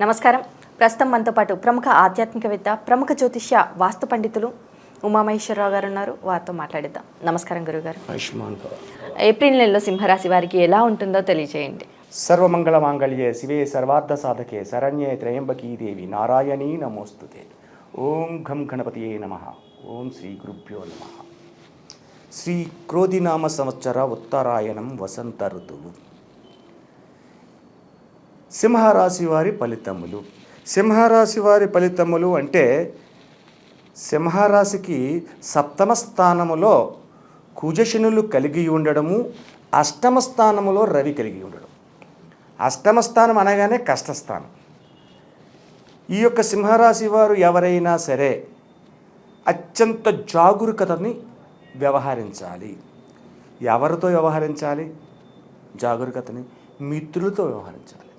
నమస్కారం. ప్రస్తుతం మనతో పాటు ప్రముఖ ఆధ్యాత్మికవేత్త ప్రముఖ జ్యోతిష్య వాస్తు పండితులు ఉమామహేశ్వరరావు గారు ఉన్నారు. వారితో మాట్లాడిద్దాం. నమస్కారం గురుగారు. ఏప్రిల్ నెలలో సింహరాశి వారికి ఎలా ఉంటుందో తెలియజేయండి సర్వమంగళ మాంగళ్యే శివే సర్వార్థ సాధకే శరణ్యే త్రయంబకీ దేవి నారాయణీ నమోస్తుతే. ఓం ఘం గణపతియే నమ. ఓం శ్రీ గురుభ్యో నమ. శ్రీ క్రోధినామ సంవత్సర ఉత్తరాయణం వసంత ఋతువు. సింహరాశి వారి ఫలితములు. సింహరాశి వారి ఫలితములు అంటే సింహరాశికి సప్తమ స్థానములో కుజశనులు కలిగి ఉండడము అష్టమ స్థానములో రవి కలిగి ఉండడం. అష్టమ స్థానం అనగానే కష్టస్థానం. ఈ యొక్క సింహరాశి వారు ఎవరైనా సరే అత్యంత జాగరూకతని వ్యవహరించాలి. ఎవరితో వ్యవహరించాలి? జాగరూకతని మిత్రులతో వ్యవహరించాలి.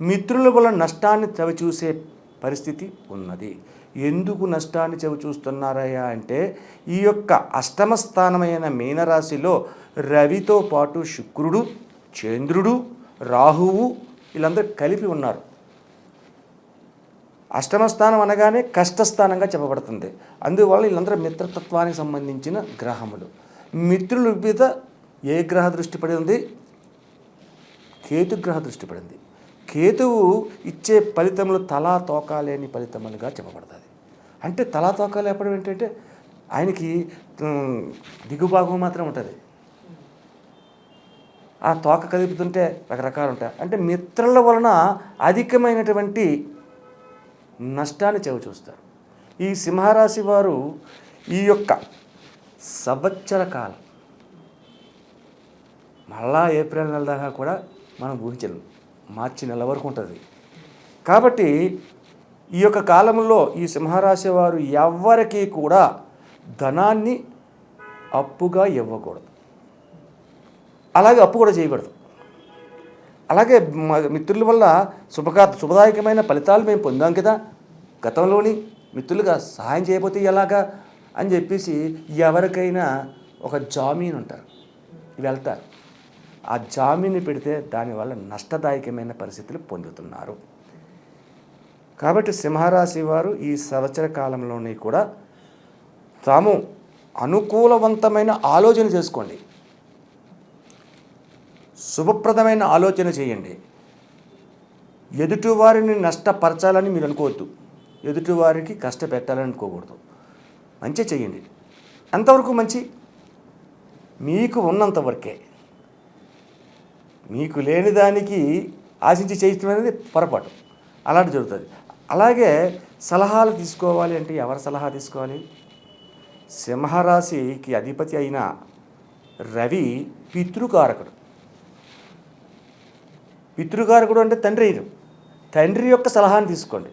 మిత్రుల వల్ల నష్టాన్ని చవిచూసే పరిస్థితి ఉన్నది. ఎందుకు నష్టాన్ని చవిచూస్తున్నారయ్యా అంటే ఈ యొక్క అష్టమ స్థానమైన మీనరాశిలో రవితో పాటు శుక్రుడు చంద్రుడు రాహువు వీళ్ళందరూ కలిపి ఉన్నారు. అష్టమ స్థానం అనగానే కష్టస్థానంగా చెప్పబడుతుంది. అందువల్ల వీళ్ళందరూ మిత్రతత్వానికి సంబంధించిన గ్రహములు. మిత్రుల మీద ఏ గ్రహ దృష్టి పడింది? కేతుగ్రహ కేతు గ్రహ దృష్టి పడింది. కేతువు ఇచ్చే ఫలితములు తలా తోకాలేని ఫలితములుగా చెప్పబడుతుంది. అంటే తలా తోకాలు లేపడం ఏంటంటే ఆయనకి ఉమ్, దిగుభాగం మాత్రం ఉంటుంది. ఆ తోక కదుపుతుంటే రకరకాలు ఉంటాయి అంటే మిత్రుల వలన అధికమైనటువంటి నష్టాన్ని చెవి చూస్తారు ఈ సింహరాశి వారు ఈ యొక్క సంవత్సర కాలం మళ్ళా ఏప్రిల్ నెల దాకా కూడా మనం ఊహించలేము మార్చి నెల వరకు ఉంటుంది. కాబట్టి ఈ యొక్క కాలంలో ఈ సింహరాశి వారు ఎవ్వరికీ కూడా ధనాన్ని అప్పుగా ఇవ్వకూడదు. అలాగే అప్పు కూడా చేయకూడదు. అలాగే మిత్రుల వల్ల శుభకా శుభదాయకమైన ఫలితాలు మేము పొందాం కదా. గతంలోని మిత్రులుగా సహాయం చేయకపోతే ఎలాగా? అని చెప్పేసి ఎవరికైనా ఒక జామీన్ ఉంటారు వెళ్తారు. ఆ జామీన్ని పెడితే దానివల్ల నష్టదాయకమైన పరిస్థితులు పొందుతున్నారు. కాబట్టి సింహరాశి వారు ఈ సంవత్సర కాలంలోని కూడా తాము అనుకూలవంతమైన ఆలోచన చేసుకోండి. శుభప్రదమైన ఆలోచన చేయండి. ఎదుటివారిని నష్టపరచాలని మీరు అనుకోవద్దు. ఎదుటివారికి కష్టపెట్టాలని అనుకోకూడదు మంచి చేయండి. ఎంతవరకు మంచి. మీకు ఉన్నంత వరకే. మీకు లేని దానికి ఆశించి చేయటం అనేది పొరపాటు. అలాంటి జరుగుతుంది. అలాగే సలహాలు తీసుకోవాలి అంటే ఎవరి సలహా తీసుకోవాలి? సింహరాశికి అధిపతి అయిన రవి పితృకారకుడు. పితృకారకుడు అంటే తండ్రి అయిన తండ్రి యొక్క సలహాను తీసుకోండి.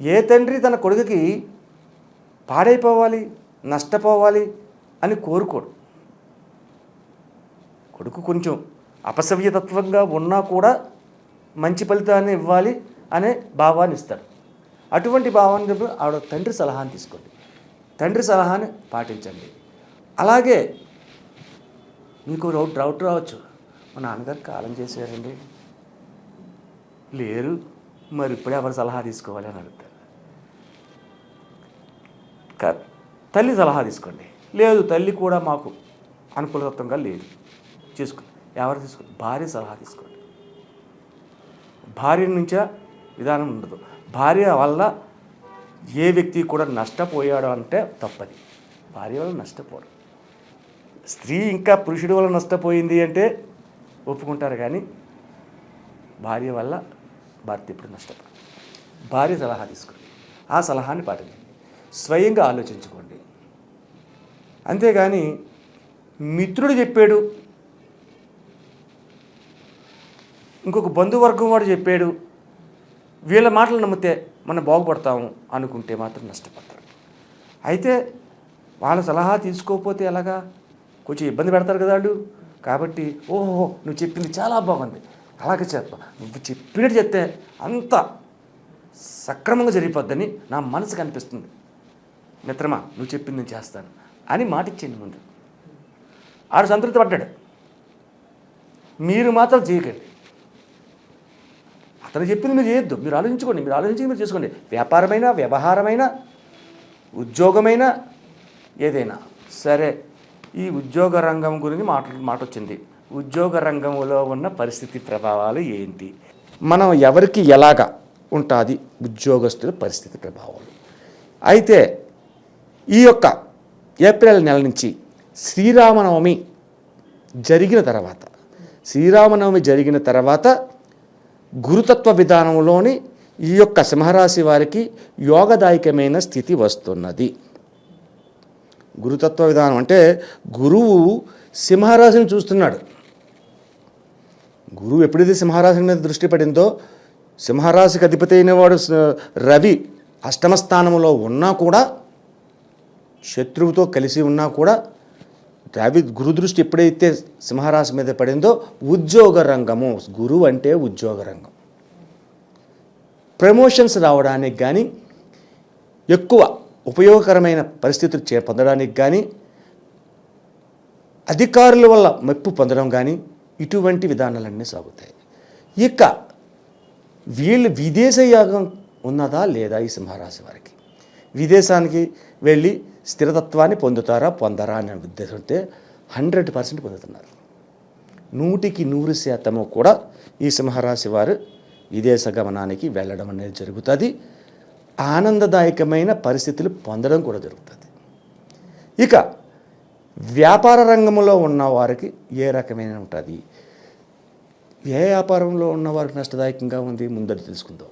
ఏ తండ్రి తన కొడుకుకి పాడైపోవాలి నష్టపోవాలి అని కోరుకోడు. కొడుకు కొంచెం అపసవ్యతత్వంగా ఉన్నా కూడా మంచి ఫలితాన్ని ఇవ్వాలి అనే భావాన్ని ఇస్తాడు అటువంటి భావాన్ని ఆవిడ తండ్రి సలహాని తీసుకోండి. తండ్రి సలహాని పాటించండి. అలాగే మీకు డౌట్ డౌట్ రావచ్చు. మా నాన్నగారు కాలం చేశారండి. లేరు. మరి ఇప్పుడే ఎవరు సలహా తీసుకోవాలి? అని అడుగుతారు. క- తల్లి సలహా తీసుకోండి. లేదు తల్లి కూడా మాకు అనుకూలతత్వంగా లేదు. చేసుకో. ఎవరు తీసుకోండి భార్య సలహా తీసుకోండి. భార్య నుంచే విధానం ఉండదు. భార్య వల్ల ఏ వ్యక్తి కూడా నష్టపోయాడు అంటే తప్పది. భార్య వల్ల నష్టపోడు. స్త్రీ ఇంకా పురుషుడి వల్ల నష్టపోయింది అంటే ఒప్పుకుంటారు కానీ భార్య వల్ల భర్త ఇప్పుడు నష్టపోడు. భార్య సలహా తీసుకోండి. ఆ సలహాని పాటించండి. స్వయంగా ఆలోచించుకోండి. అంతేగాని మిత్రుడు చెప్పాడు ఇంకొక బంధువర్గం వాడు చెప్పాడు వీళ్ళ మాటలు నమ్మితే మనం బాగుపడతాము అనుకుంటే మాత్రం నష్టపడతారు అయితే వాళ్ళ సలహా తీసుకోకపోతే ఎలాగా? కొంచెం ఇబ్బంది పెడతారు కదా వాళ్ళు. కాబట్టి ఓహో నువ్వు చెప్పింది చాలా బాగుంది. అలాగే చెప్ప. నువ్వు చెప్పినట్టు చెప్తే అంత సక్రమంగా జరిగిపోద్దని నా మనసుకు అనిపిస్తుంది. మిత్రమా నువ్వు చెప్పింది నేను చేస్తాను అని మాట ఇచ్చేయండి ముందు. ఆడు సంతృప్తి పడ్డాడు. మీరు మాత్రం చేయకండి. అతను చెప్పింది మీరు చేయొద్దు. మీరు ఆలోచించుకోండి మీరు ఆలోచించి మీరు చేసుకోండి. వ్యాపారమైనా వ్యవహారమైనా ఉద్యోగమైనా ఏదైనా సరే ఈ ఉద్యోగ రంగం గురించి మాట మాట వచ్చింది. ఉద్యోగ రంగంలో ఉన్న పరిస్థితి ప్రభావాలు ఏంటి? మనం ఎవరికి ఎలాగ ఉంటుంది? ఉద్యోగస్తుల పరిస్థితి ప్రభావాలు. అయితే ఈ యొక్క ఏప్రిల్ నెల నుంచి శ్రీరామనవమి జరిగిన తర్వాత శ్రీరామనవమి జరిగిన తర్వాత గురుతత్వ విధానంలోని ఈ యొక్క సింహరాశి వారికి యోగదాయకమైన స్థితి వస్తున్నది. గురుతత్వ విధానం అంటే గురువు సింహరాశిని చూస్తున్నాడు. గురువు ఎప్పుడైతే సింహరాశి మీద దృష్టి పడిందో సింహరాశికి అధిపతి అయిన వాడు రవి అష్టమ స్థానంలో ఉన్నా కూడా శత్రువుతో కలిసి ఉన్నా కూడా రవి గురు దృష్టి ఎప్పుడైతే సింహరాశి మీద పడిందో ఉద్యోగ రంగము. గురువు అంటే ఉద్యోగ రంగం. ప్రమోషన్స్ రావడానికి కానీ ఎక్కువ ఉపయోగకరమైన పరిస్థితులు చే పొందడానికి కానీ అధికారుల వల్ల మెప్పు పొందడం కానీ ఇటువంటి విధానాలన్నీ సాగుతాయి. ఇక వీళ్ళు విదేశ యాగం ఉన్నదా లేదా ఈ సింహరాశి వారికి? విదేశానికి వెళ్ళి స్థిరతత్వాన్ని పొందుతారా పొందరా అనే ఉద్దేశం ఉంటే హండ్రెడ్ పర్సెంట్ పొందుతున్నారు. నూటికి నూరు శాతము కూడా ఈ సింహరాశి వారు విదేశ గమనానికి వెళ్ళడం అనేది జరుగుతుంది. ఆనందదాయకమైన పరిస్థితులు పొందడం కూడా జరుగుతుంది. ఇక వ్యాపార రంగంలో ఉన్న వారికి ఏ రకమైన ఉంటుంది? ఏ వ్యాపారంలో ఉన్న వారికి నష్టదాయకంగా ఉంది? ముందర తెలుసుకుందాం.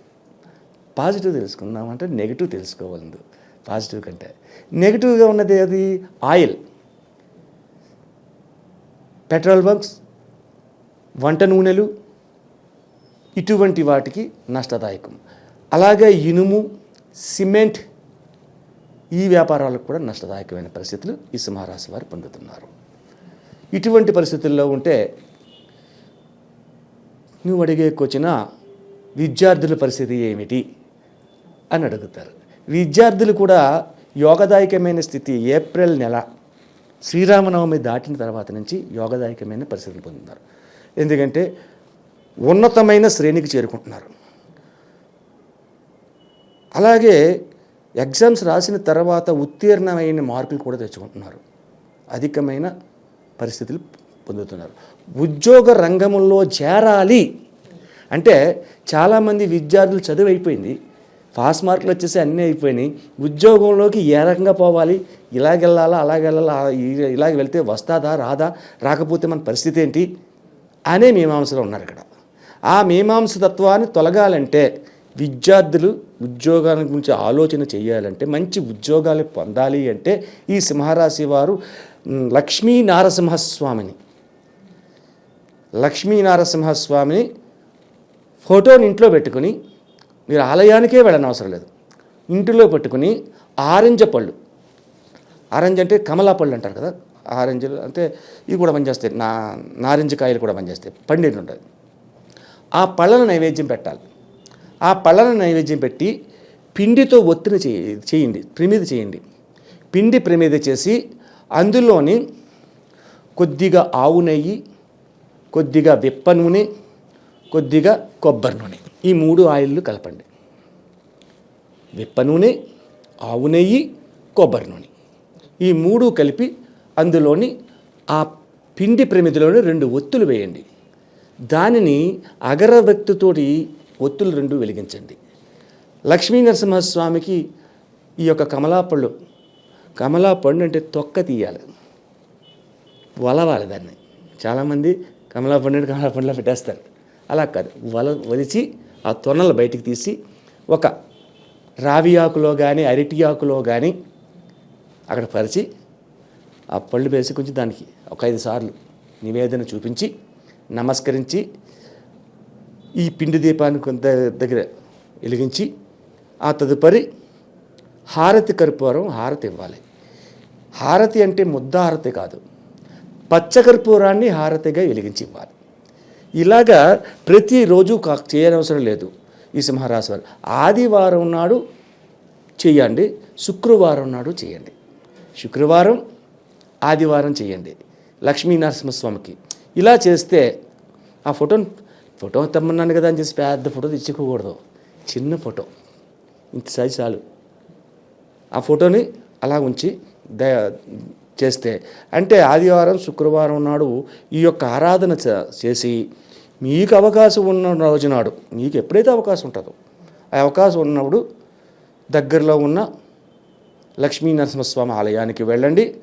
పాజిటివ్ తెలుసుకుందాం అంటే నెగిటివ్ తెలుసుకోవాలి పాజిటివ్ కంటే. నెగిటివ్గా ఉన్నది అది ఆయిల్ పెట్రోల్ బంక్స్ వంట నూనెలు. ఇటువంటి వాటికి నష్టదాయకం. అలాగే ఇనుము సిమెంట్ ఈ వ్యాపారాలకు కూడా నష్టదాయకమైన పరిస్థితులు ఈ సింహరాశి వారు పొందుతున్నారు. ఇటువంటి పరిస్థితుల్లో ఉంటే నువ్వు అడిగేకొచ్చిన విద్యార్థుల పరిస్థితి ఏమిటి? అని అడుగుతారు. విద్యార్థులు కూడా యోగదాయకమైన స్థితి ఏప్రిల్ నెల శ్రీరామనవమి దాటిన తర్వాత నుంచి యోగదాయకమైన పరిస్థితులు పొందుతున్నారు ఎందుకంటే ఉన్నతమైన శ్రేణికి చేరుకుంటున్నారు. అలాగే ఎగ్జామ్స్ రాసిన తర్వాత ఉత్తీర్ణమైన మార్కులు కూడా తెచ్చుకుంటున్నారు. అధికమైన పరిస్థితులు పొందుతున్నారు. ఉద్యోగ రంగంలో చేరాలి అంటే చాలామంది విద్యార్థులు చదువు అయిపోయింది పాస్ మార్కులు వచ్చేసి అన్నీ అయిపోయినాయి. ఉద్యోగంలోకి ఏ రకంగా పోవాలి? ఇలాగెళ్ళాలా? అలాగెళ్ళాలా? ఇలాగ వెళ్తే వస్తాదా? రాదా? రాకపోతే మన పరిస్థితి ఏంటి? అనే మీమాంసలో ఉన్నారు ఇక్కడ. ఆ మీమాంస తత్వాన్ని తొలగాలంటే విద్యార్థులు ఉద్యోగాల గురించి ఆలోచన చేయాలంటే మంచి ఉద్యోగాలు పొందాలి అంటే ఈ సింహరాశి వారు లక్ష్మీ నారసింహస్వామిని లక్ష్మీ నారసింహస్వామిని ఫోటోని ఇంట్లో పెట్టుకుని మీరు ఆలయానికే వెళ్ళని అవసరం లేదు. ఇంటిలో పెట్టుకుని ఆరెంజ పళ్ళు. ఆరెంజ్ అంటే కమలా పళ్ళు అంటారు కదా? ఆరెంజ్లు అంటే ఇవి కూడా పనిచేస్తాయి. నా నారింజ కాయలు కూడా పనిచేస్తాయి. పండిన ఉంటుంది ఆ పళ్ళను నైవేద్యం పెట్టాలి. ఆ పళ్ళను నైవేద్యం పెట్టి పిండితో ఒత్తిడి చే చేయండి. ప్రమిద చేయండి. పిండి ప్రమిద చేసి అందులోని కొద్దిగా ఆవు నెయ్యి కొద్దిగా విప్ప నూనె కొద్దిగా కొబ్బరి నూనె. ఈ మూడు ఆయిల్లు కలపండి. విప్ప నూనె ఆవు నెయ్యి కొబ్బరి నూనె. ఈ మూడు కలిపి అందులోని ఆ పిండి ప్రమిదిలోని రెండు ఒత్తులు వేయండి. దానిని అగరవత్తుతోటి ఒత్తులు రెండు వెలిగించండి. లక్ష్మీ నరసింహస్వామికి ఈ యొక్క కమలాపళ్ళు కమలాపండు అంటే తొక్క తీయాలి. వలవాలి దాన్ని. చాలామంది కమలాపండు అంటే కమలాపండులో పెట్టేస్తారు. అలా కాదు. వల వలిచి ఆ తొనలు బయటికి తీసి ఒక రావి ఆకులో కానీ అరటి ఆకులో కానీ అక్కడ పరిచి ఆ పళ్ళు వేసి కొంచెం దానికి ఒక ఐదు సార్లు నివేదన చూపించి నమస్కరించి ఈ పిండి దీపాన్ని కొంత దగ్గర వెలిగించి ఆ తదుపరి హారతి కర్పూరం హారతి ఇవ్వాలి. హారతి అంటే ముద్ద హారతి కాదు. పచ్చకర్పూరాన్ని హారతిగా వెలిగించి ఇవ్వాలి. ఇలాగా ప్రతిరోజు కా చేయనవసరం లేదు ఈ సింహరాశి వారు. ఆదివారం నాడు చేయండి శుక్రవారం నాడు చేయండి. శుక్రవారం ఆదివారం చేయండి. లక్ష్మీనరసింహస్వామికి. ఇలా చేస్తే ఆ ఫోటోని ఫోటో తెమ్మన్నాను కదా అని చెప్పి పెద్ద ఫోటో తెచ్చుకోకూడదు. చిన్న ఫోటో. ఇంత సైజు చాలు. ఆ ఫోటోని అలా ఉంచి ద చేస్తే. అంటే ఆదివారం శుక్రవారం నాడు ఈ యొక్క ఆరాధన చేసి మీకు అవకాశం ఉన్న రోజు నాడు మీకు ఎప్పుడైతే అవకాశం ఉంటుందో ఆ అవకాశం ఉన్నప్పుడు దగ్గరలో ఉన్న లక్ష్మీ నరసింహస్వామి ఆలయానికి వెళ్ళండి.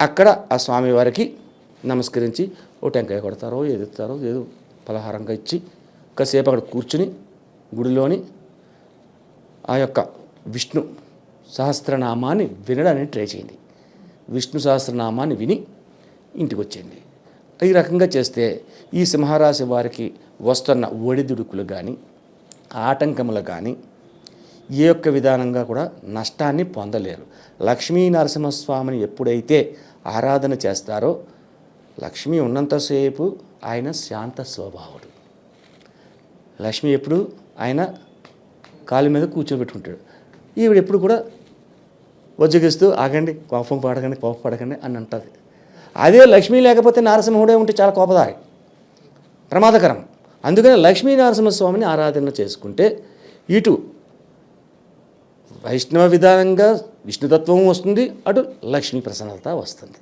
అక్కడ ఆ స్వామివారికి నమస్కరించి ఓ టెంకాయ కొడతారో ఏది ఏదో పలహారంగా ఇచ్చి కాసేపు అక్కడ కూర్చుని గుడిలోని ఆ యొక్క విష్ణు సహస్రనామాన్ని వినడానికి ట్రై చేయండి. విష్ణు సహస్రనామాన్ని విని ఇంటికి వచ్చేయండి ఈ రకంగా చేస్తే ఈ సింహరాశి వారికి వస్తున్న ఒడిదుడుకులు కానీ ఆటంకములు కానీ ఏ యొక్క విధానంగా కూడా నష్టాన్ని పొందలేరు. లక్ష్మీ నరసింహస్వామిని ఎప్పుడైతే ఆరాధన చేస్తారో లక్ష్మి ఉన్నంతసేపు ఆయన శాంత స్వభావుడు. లక్ష్మి ఎప్పుడు ఆయన కాలు మీద కూర్చోబెట్టుకుంటాడు. ఈవిడ ఎప్పుడు కూడా వజ్జగిస్తూ ఆగండి కోపం పడకండి కోపం పడకండి అని అంటుంది. అదే లక్ష్మి లేకపోతే నారసింహుడే ఉంటే చాలా కోపదాయి ప్రమాదకరం. అందుకని లక్ష్మీ నరసింహస్వామిని ఆరాధన చేసుకుంటే ఇటు వైష్ణవ విధానంగా విష్ణుతత్వం వస్తుంది అటు లక్ష్మీ ప్రసన్నత వస్తుంది.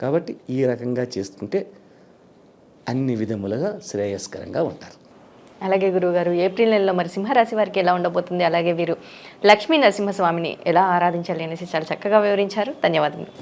కాబట్టి ఈ రకంగా చేసుకుంటే అన్ని విధములుగా శ్రేయస్కరంగా ఉంటారు. అలాగే గురువుగారు ఏప్రిల్ నెలలో మరి సింహరాశి వారికి ఎలా ఉండబోతుంది? అలాగే వీరు లక్ష్మీ నరసింహస్వామిని ఎలా ఆరాధించాలి అనేసి చాలా చక్కగా వివరించారు. ధన్యవాదములు.